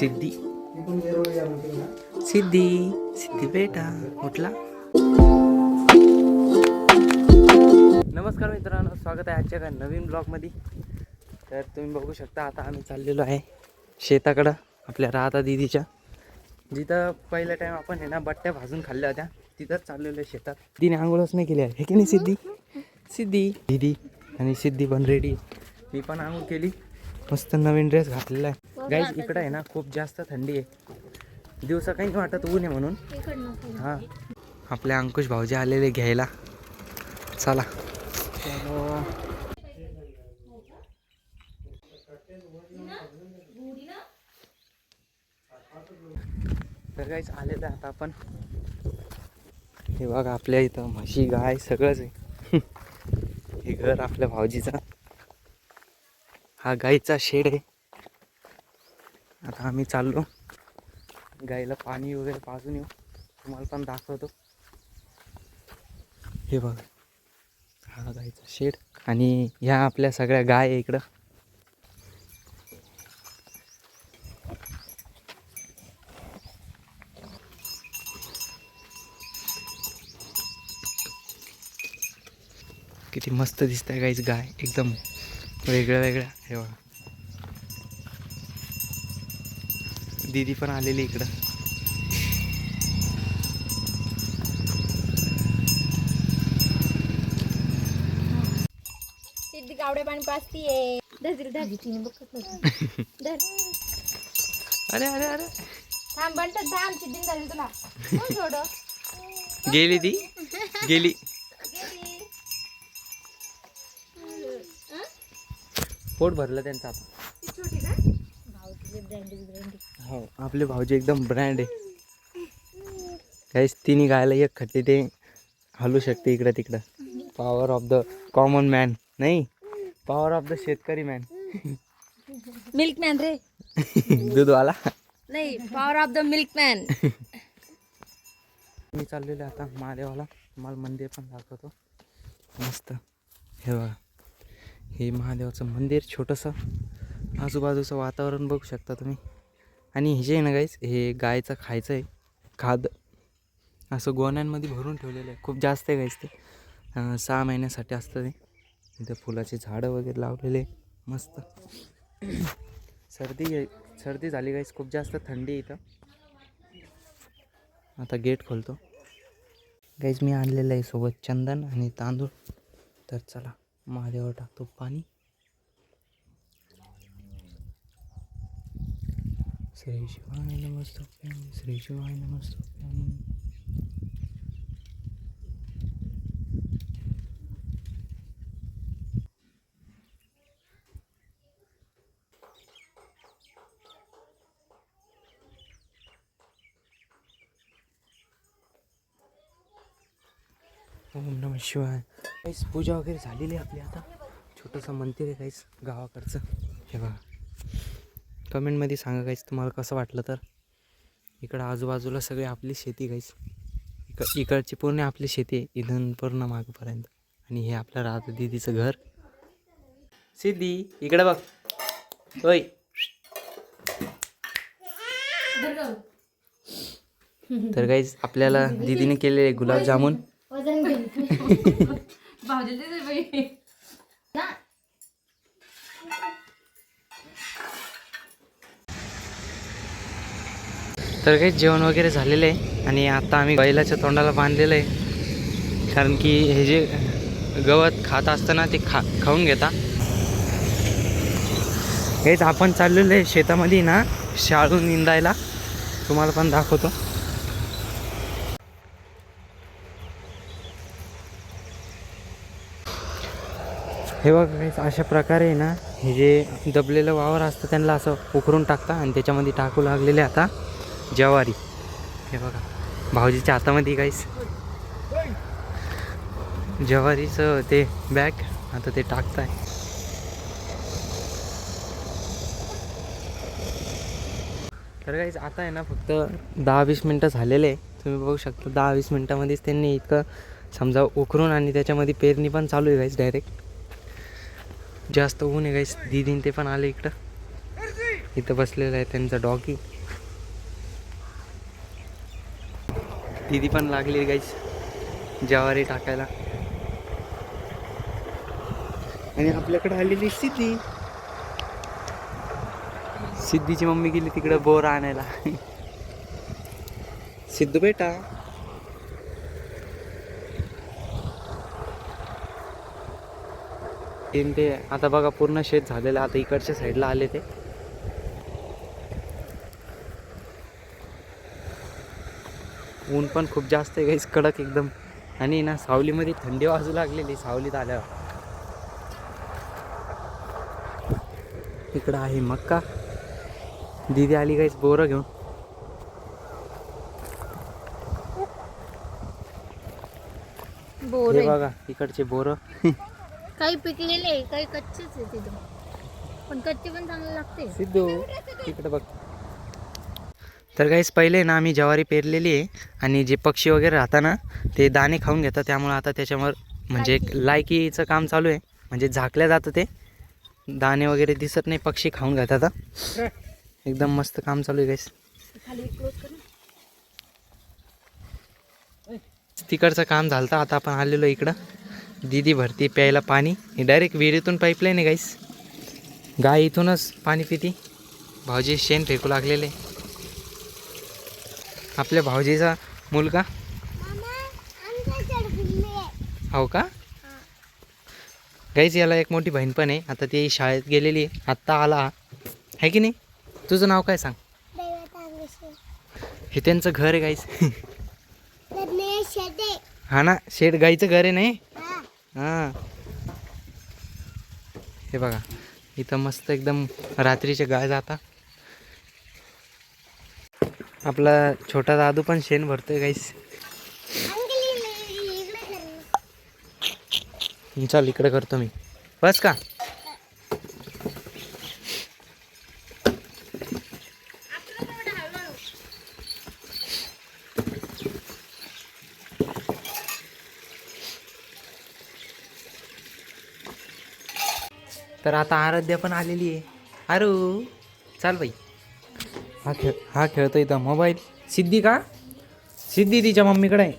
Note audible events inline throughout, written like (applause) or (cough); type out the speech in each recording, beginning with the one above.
सिद्धी. सिद्धी सिद्धी बेटा कुठला नमस्कार मित्रांनो स्वागत आहे आजच्या एका नवीन ब्लॉगमध्ये. तर तुम्ही बघू शकता आता आम्ही चाललेलो आहे शेताकडं आपल्या राहता दिदीच्या. जिथं पहिला टाईम आपण आहे ना बट्ट्या भाजून खाल्ल्या होत्या तिथंच चाललेलो आहे शेतात. तिने आंघोळच नाही केली आहे हे की नाही सिद्धी? सिद्धी. दिदी आणि सिद्धी पण रेडी मी पण आंघोळ केली. मस्त नवीन ड्रेस घातलेला आहे. गाईज इकडं आहे ना खूप जास्त थंडी आहे. दिवसा काही नाही वाटत ऊन आहे म्हणून. हां. आपले अंकुश भाऊजी आलेले घ्यायला. चला. तर काहीच आलेलं आहे आता आपण. हे बघा आपल्या इथं म्हशी गाय सगळंच आहे. हे घर आपल्या भाऊजीचं. हा गाईचा शेड आहे. आता आम्ही चाललो. गाईला पाणी वगैरे पाजून येऊ. तुम्हाला पण दाखवतो. हे बघा. हा गाईचा शेड आणि ह्या आपल्या सगळ्या गाय आहे इकडं. किती मस्त दिसत आहे गाईच गाय. एकदम वेगळ्या वेगळ्या हे बघा. दीदी पण आलेली इकडं. सिद्धी कावडे पाणी पाचतीये धर तिला धर तिने बघ कसं. (laughs) धर. अरे अरे अरे. थांब बंट थांब सिद्धी झाली तुला. कोण सोड गेली ती? गेली. गेली. पोट भरलं त्यांचं आता ती छोटी का भाऊ तुझे ब्रँडी ब्रँडी हो आपले भाऊजी एकदम ब्रँड आहे. काहीच तिन्ही गायला एक खट्टी ते हलू शकते इकडं तिकडं. Power of the common man नाही? पॉवर ऑफ द शेतकरी मॅन मिल्क मॅन रे. (laughs) दूधवाला? नाही power of the milk man मी चाललेलो आता महादेवाला. तुम्हाला मंदिर पण दाखवतो. मस्त. हे बघा. हे महादेवाचं मंदिर छोटंसं. आजूबाजूचं वातावरण बघू शकता तुम्ही. आणि हे जे आहे ना गाईच हे गायचं खायचं आहे खाद. असं गोण्यांमध्ये भरून ठेवलेलं आहे. खूप जास्त आहे गाईच ते. सहा महिन्यासाठी असतं ते. इथं फुलाचे झाडं वगैरे लावलेले मस्त. सर्दी सर्दी झाली गाईस खूप जास्त थंडी इथं. आता गेट खोलतो. गाईज मी आणलेलं आहे सोबत चंदन आणि तांदूळ. तर चला महादेवावर टाकतो पाणी. श्री शिवाय नमस्तुभ्यं श्री शिवाय नमस्तुभ्यं ओम नम शिवाय. काहीच पूजा वगैरे झालेली आहे आपली आता. छोटंसं मंदिर आहे काहीच गावाकडचं. हे बघा. कमेंटमध्ये सांगा काहीच तुम्हाला कसं वाटलं तर? इकडं आजूबाजूला सगळी आपली शेती काहीच इक इकडची पूर्ण आपली शेती आहे इथून पूर्ण मागपर्यंत. आणि हे आपलं राहतं दिदीचं घर. सिद्धी इकडे बघ. होय. तर काहीच आपल्याला दीदीने केलेले गुलाबजामुन (laughs) (laughs) वजन घे भाऊजी ना तर काही जेवण वगैरे झालेलं आहे आणि आता आम्ही बैलाच्या तोंडाला बांधलेलं आहे. कारण की हे जे गवत खात असताना ते खा खाऊन घेता. हेच आपण चाललेलं आहे शेतामध्ये ना शाळून निंदायला. तुम्हाला पण दाखवतो. हे बघ काहीच अशा प्रकारे आहे ना हे जे दबलेलं वावर असतं त्यांना असं उकरून टाकता आणि त्याच्यामध्ये टाकू लागलेले आता. ज्वारी. हे बघा. भाऊजीच्या हातामध्ये काहीच ज्वारीचं ते बॅग आता ते टाकताय. तर काहीच आता आहे ना फक्त दहा वीस मिनटं झालेले. आहे तुम्ही बघू शकता दहा वीस मिनटामध्येच त्यांनी इतकं समजा उकरून आणि त्याच्यामध्ये पेरणी पण चालू आहे गाईस डायरेक्ट जास्त ऊन आहे गाईस दिदीन ते पण आले इकडं. इथं बसलेलं आहे त्यांचा डॉगी दिदी पण लागली गाईस ज्वारी टाकायला. आणि आपल्याकडे आलेली सिद्धी. सिद्धीची मम्मी गेली तिकडे बोर आणायला. सिद्धू बेटा. तीन ते आता बघा पूर्ण शेत झालेलं. आता इकडच्या साईडला आले ते. ऊन पण खूप जास्त आहे गाईस कडक एकदम. आणि ना सावलीमध्ये थंडी वाजू लागलेली सावलीत आल्यावर. इकडं आहे मक्का. दीदी आली गाईस बोरं घेऊन. बोर हे बघा इकडचे बोरं. काही पिकलेले काही कच्चेच आहे तिथं. पण कच्चे पण चांगले लागते. सिद्धू इकडे बघ. तर काहीच पहिले ना आम्ही ज्वारी पेरलेली आहे आणि जे पक्षी वगैरे राहतात ना ते दाणे खाऊन घेतात. त्यामुळे आता त्याच्यावर म्हणजे एक लायकीचं काम चालू आहे. म्हणजे झाकल्या जातं ते. दाणे वगैरे दिसत नाही पक्षी खाऊन घेतात आता. एकदम मस्त काम चालू आहे गाईस. तिकडचं काम झालं तर आता आपण आलेलो इकडं. दिदी भरती प्यायला पाणी. हे डायरेक्ट विहिरीतून पाईपलाईन आहे गाईस गाय इथूनच पाणी पिती. भाऊजी शेण फेकू लागलेले. आपल्या भाऊजीचा मुलगा? हो का? गाईच याला एक मोठी बहीण पण आहे. आता ती शाळेत गेलेली आहे. आत्ता आला. आहे की नाही? तुझं नाव काय सांग? हे त्यांचं घर आहे गाईस हा ना शेड गाईचं घर आहे नाही हां? हे. बघा इथं मस्त एकदम रात्रीचे गाय जाता आपला छोटा दादू पण शेण भरतोय गाईस चल इकडे करतो मी. बस का? तर आता आराध्या पण आलेली आहे. अरू चाल बाई. हा खेळ हा खेळतो इथं. मोबाईल. सिद्धी का? सिद्धी तिच्या मम्मीकडे आहे.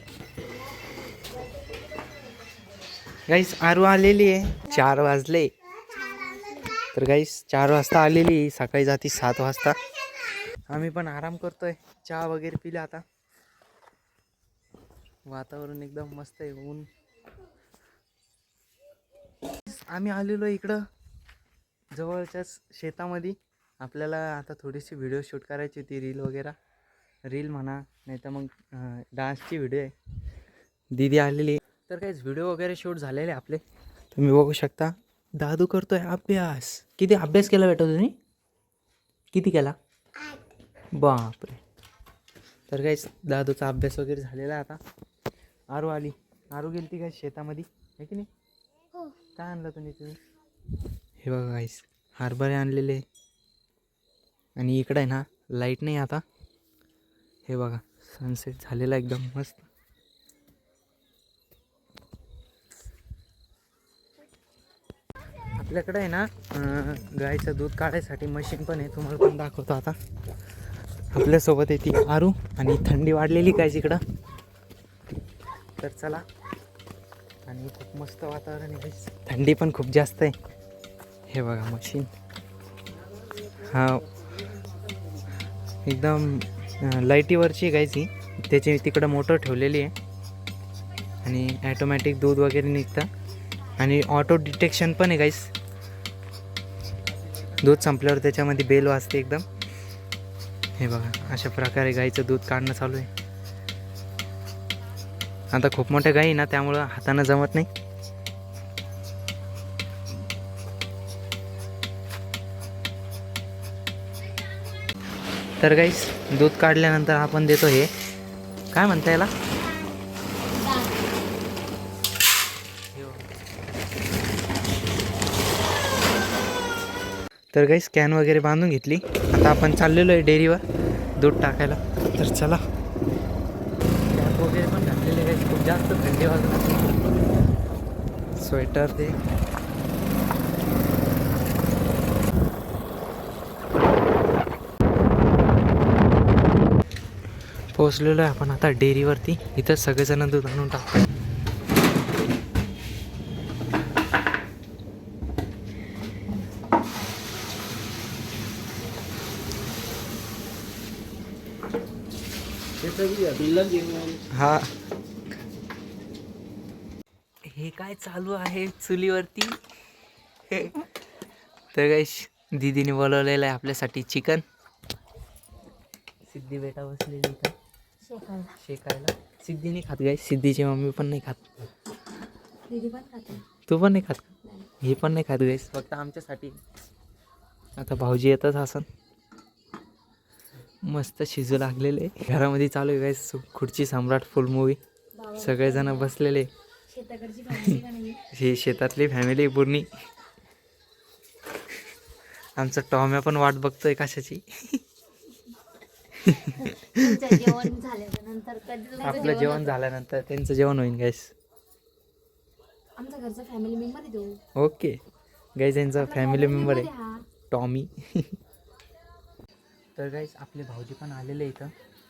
गाईस आरू आलेली आहे. चार वाजले. तर गाईस चार वाजता आलेली सकाळी जाती सात वाजता. आम्ही पण आराम करतोय. चहा वगैरे पिला आता. वातावरण एकदम मस्त आहे. ऊन. आम्ही आलेलो इकडं. जवळच्याच शेतामध्ये. आपल्याला आता थोडीशी व्हिडिओ शूट करायची होती रील वगैरे. रील म्हणा नाही तर मग डान्सची व्हिडिओ आहे. दीदी आलेली. तर काहीच व्हिडिओ वगैरे शूट झालेले आपले. तुम्ही बघू शकता. दादू करतोय अभ्यास. किती अभ्यास केला बेटा तुम्ही? किती केला? बापरे. तर काहीच दादूचा अभ्यास वगैरे झालेला आहे आता. आरू आली. आरू गेली ती काय शेतामध्ये? आहे की नाही? काय आणलं तुम्ही तुम्ही? हे बघा गाईस हरभरे आणलेले. आणि इकडं आहे ना लाइट नाही आता. हे बघा सनसेट झालेला एकदम मस्त. आपल्याकडे आहे ना गायचं गाईचं दूध काढायसाठी मशीन पण आहे तुम्हाला पण दाखवतो आता. आपल्यासोबत येते आरू आणि थंडी वाढलेली काय इकडं तर चला. आणि खूप मस्त वातावरण आहे थंडी पण खूप जास्त आहे. हे बघा मशीन हा एकदम लाईटीवरची गायची त्याची तिकडं मोटर ठेवलेली आहे. आणि ॲटोमॅटिक दूध वगैरे निघतं. आणि ऑटो डिटेक्शन पण आहे गाईस दूध संपल्यावर त्याच्यामध्ये बेल वाजते एकदम. हे बघा अशा प्रकारे गाईचं दूध काढणं चालू आहे. आता खूप मोठ्या गाई आहे ना त्यामुळं हातानं जमत नाही. तर गाईस दूध काढल्यानंतर आपण देतो हे. काय म्हणता याला? तर गाईस कॅन वगैरे बांधून घेतली. आता आपण चाललेलो आहे डेअरीवर दूध टाकायला. तर चला. कॅप वगैरे पण घातलेले गाईस खूप जास्त थंडी वाजत स्वेटर ते पोहोचलेलो आहे आपण आता डेअरीवरती. इथं सगळेजण दूध आणून टाकतो हा. हे काय चालू आहे चुलीवरती? तर काही दिदीने बोलवलेलं आहे आपल्यासाठी चिकन. सिद्धी बेटा बसलेली का शेकायला. शेकायला सिद्धी नाही खात गाय सिद्धीची मम्मी पण नाही खात. दीदी पण खाते तू पण नाही खात का? हे पण नाही खात गाईस फक्त आमच्यासाठी. आता भाऊजी येतच असन. मस्त शिजू लागलेले. घरामध्ये चालू आहे गाईस खुर्ची सम्राट फुल मूवी सगळेजण बसलेले. ही शेतातली फॅमिली पूर्णी. आमचा टॉम्या पण वाट बघतोय कशाची. तुमचं जेवण झाल्याच्यानंतर कधी तुमचं आपलं जेवण झाल्यानंतर त्यांचं जेवण होईल गाईस आमच्या घरचा फॅमिली मेंबर आहे तो. ओके गाईज यांचा फॅमिली मेंबर आहे हा. टॉमी (laughs) तर गाईज आपले भाऊजी पण आलेले इथं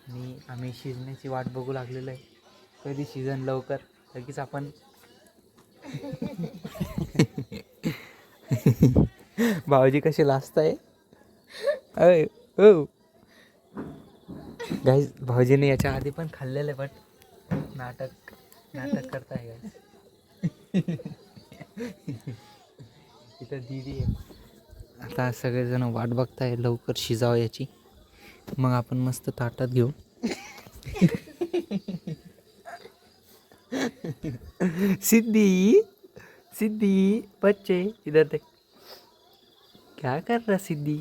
आणि आम्ही शिजण्याची वाट बघू लागलेलो आहे. कधी शिजन लवकर? लगेच आपण (laughs) (laughs) भाऊजी कसे लाजताय? अय ओ गाईज भाऊजीने याच्या आधी पण खाल्लेलं आहे बट नाटक नाटक करताय गाईज इथं दीदी आहे. आता सगळेजण वाट बघताय लवकर शिजाव याची. मग आपण मस्त ताटात घेऊ. सिद्धी सिद्धी बच्चे इधर देख. क्या कर रहा सिद्धी?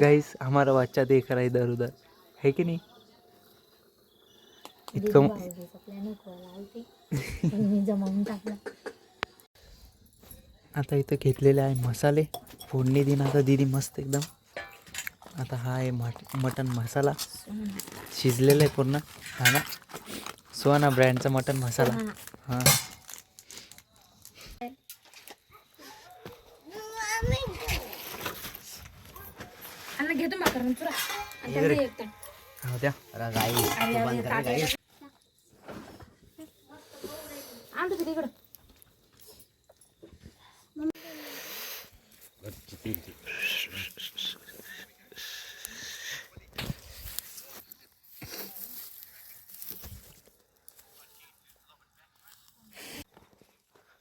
गाइस हमारा बच्चा देख रहा है इधर उधर है कि नहीं? इतकं आता इथं घेतलेले आहे मसाले. फोडणी देईन आता दिदी मस्त एकदम. आता हा आहे मट मटन मसाला. शिजलेलं आहे पूर्ण. हा ना? सोना ब्रँडचा मटन मसाला. हां. घेतो हो तिकडं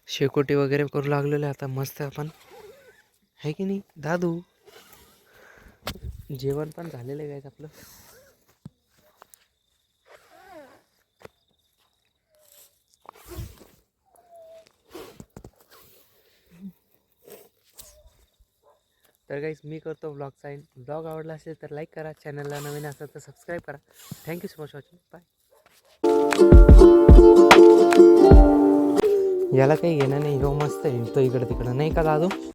शेकोटी वगैरे करू लागलेलं आता मस्त आपण. आहे की नाही? दादू. जेवण पण झालेलं आहे आपलं. तर काहीच मी करतो ब्लॉगचा ब्लॉग आवडला असेल तर लाईक करा. चॅनलला नवीन असेल तर सबस्क्राईब करा. Thank you so much watching bye याला काही घेणं नाही. हो मस्त हिंडतो इकडं तिकडं. नाही का दादू?